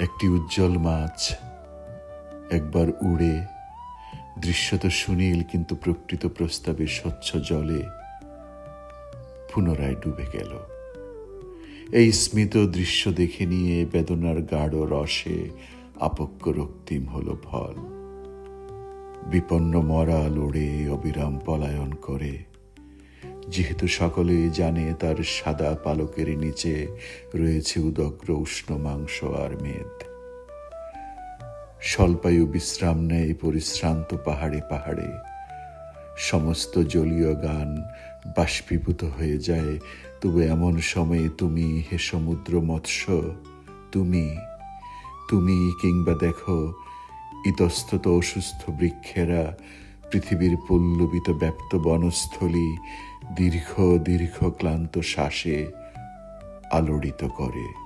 একটি উজ্জ্বল মাছ। একবার উড়ে দৃশ্যত সুনীল, কিন্তু প্রকৃত প্রস্তাবে স্বচ্ছ জলে পুনরায় ডুবে গেল। এই স্মিত দৃশ্য দেখে নিয়ে বেদনার গাঢ় রসে আপক্য রক্তিম হল ফল। বিপন্ন মরা লড়ে অবিরাম পলায়ন করে যেহেতু সকলে জানে তার সাদা পালকের নিচে রয়েছে উদগ্র উষ্ণ মাংস আর মেদ। স্বল্পায়ু বিশ্রাম নেয় পরিশ্রান্ত পাহাড়ে পাহাড়ে। সমস্ত জলীয় গান বাষ্পীভূত হয়ে যায়। তবে এমন সময়ে তুমি হে সমুদ্র মৎস্য, তুমি তুমি কিংবা দেখো, ইতস্তত অসুস্থ বৃক্ষেরা পৃথিবীর পল্লবিত ব্যাপ্ত বনস্থলী দীর্ঘ দীর্ঘ ক্লান্ত শ্বাসে আলোড়িত করে।